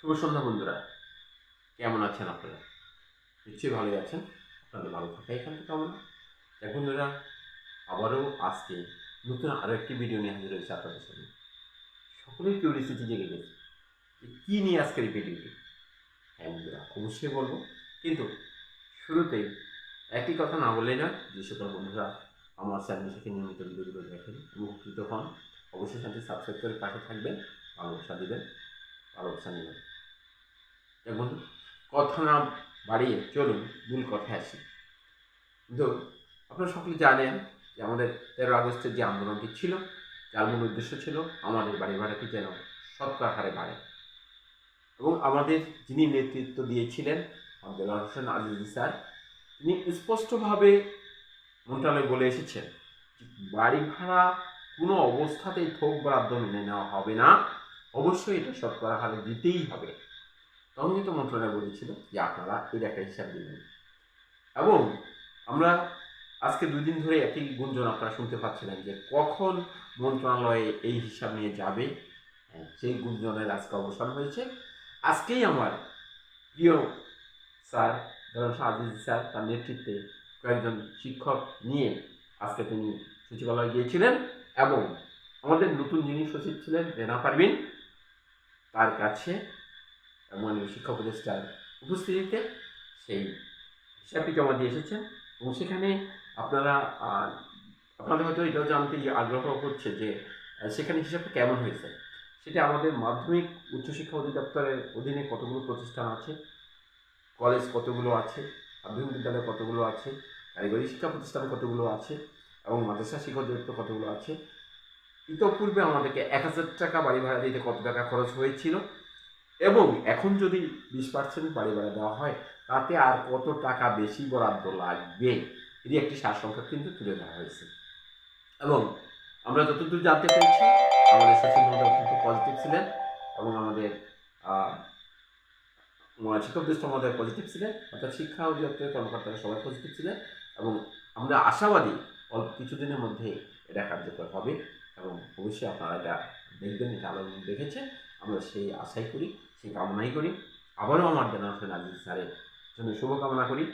শুভ সন্ধ্যা বন্ধুরা। কেমন আছেন আপনারা? নিশ্চয়ই ভালোই আছেন। আপনাদের ভালো থাকা এখান থেকে কামনা দেখ বন্ধুরা, আবারও আজকে নতুন আরও একটি ভিডিও নিয়ে হাজির হয়েছে আপনাদের সামনে। সকলের কিউরিয়াসিটি জেগে গেছে যে কী নিয়ে আজকের এই ভিডিওটি হ্যাঁ বন্ধুরা, অবশ্যই বলব। কিন্তু শুরুতেই একই কথা না বললেই না যে সকল বন্ধুরা আমার চ্যানেল থেকে নিয়মিত ভিডিওগুলো দেখেন, উপকৃত হন, অবশ্যই সাথে সাবস্ক্রাইব করে পাশে থাকবেন ভালোবাসা দিবেন ভালোবাসা নেবেন দেখ বন্ধু, কথা না বাড়িয়ে চলুন, মূল কথায় আসি। কিন্তু আপনারা সকলে জানেন যে আমাদের তেরো আগস্টের যে আন্দোলনটি ছিল, যার মূল উদ্দেশ্য ছিল আমাদের বাড়ি ভাড়াটি যেন শতকরা হারে বাড়ে। এবং আমাদের যিনি নেতৃত্ব দিয়েছিলেন আব্দুল্লাহ হোসেন আজিজ স্যার, তিনি স্পষ্টভাবে মন্ত্রণালয়ে বলে এসেছেন বাড়ি ভাড়া কোনো অবস্থাতেই থোক বরাদ্দ মেনে নেওয়া হবে না। অবশ্যই এটা শতকরা হারে দিতেই হবে। কিন্তু মন্ত্রণালয় বলেছিল যে আপনারা এর একটা হিসাব দেবেন এবং আমরা আজকে দুই দিন ধরে একই গুঞ্জন আপনারা শুনতে পাচ্ছিলেন যে কখন মন্ত্রণালয়ে এই হিসাব নিয়ে যাবে হ্যাঁ, সেই গুঞ্জনের আজকে অবসান হয়েছে। আজকেই আমার প্রিয় স্যার ধরুন আজিজ স্যার তার নেতৃত্বে কয়েকজন শিক্ষক নিয়ে আজকে তিনি সচিবালয়ে গিয়েছিলেন এবং আমাদের নতুন যিনি সচিব ছিলেন রেনা পারভিন তার কাছে মাননীয় শিক্ষা উপদেষ্টার উপস্থিতিতে সেই হিসাবটি জমা দিয়ে এসেছেন। এবং সেখানে আপনারা আপনাদের হয়তো এটাও জানতে আগ্রহ হচ্ছে যে সেখানে হিসাবটা কেমন হয়েছে? সেটা আমাদের মাধ্যমিক উচ্চশিক্ষা অধিদপ্তরের অধীনে কতগুলো প্রতিষ্ঠান আছে? কলেজ কতগুলো আছে? মাধ্যমিক বিদ্যালয় কতগুলো আছে? কারিগরি শিক্ষা প্রতিষ্ঠান কতগুলো আছে? এবং মাদ্রাসা শিক্ষা অধিদপ্তর কতগুলো আছে? ইতপূর্বে আমাদেরকে এক হাজার টাকা বাড়ি ভাড়া দিতে কত টাকা খরচ হয়েছিল? এবং এখন যদি বিশ পার্সেন্ট বাড়ি ভাড়া দেওয়া হয়, তাতে আর কত টাকা বেশি বরাদ্দ লাগবে? এরই একটি সারসংখ্যা কিন্তু তুলে ধরা হয়েছে। এবং আমরা যতদূর জানতে পেরেছি, আমাদের সচিব মহোদয় অত্যন্ত পজিটিভ ছিলেন এবং আমাদের শিক্ষক দৃষ্টি মহোদয় পজিটিভ ছিলেন, অর্থাৎ শিক্ষা অধিদপ্তরের কর্মকর্তারা সবাই পজিটিভ ছিলেন এবং আমরা আশাবাদী অল্প কিছুদিনের মধ্যে এটা কার্যকর হবে এবং অবশ্যই আপনারা এটা দেখবেন, এটা আলোচনা দেখেছেন। আমরা সেই আশাই করি। সেই কামনাই করি। আবারও আমার জানার আজিজ স্যারের জন্য শুভকামনা করি।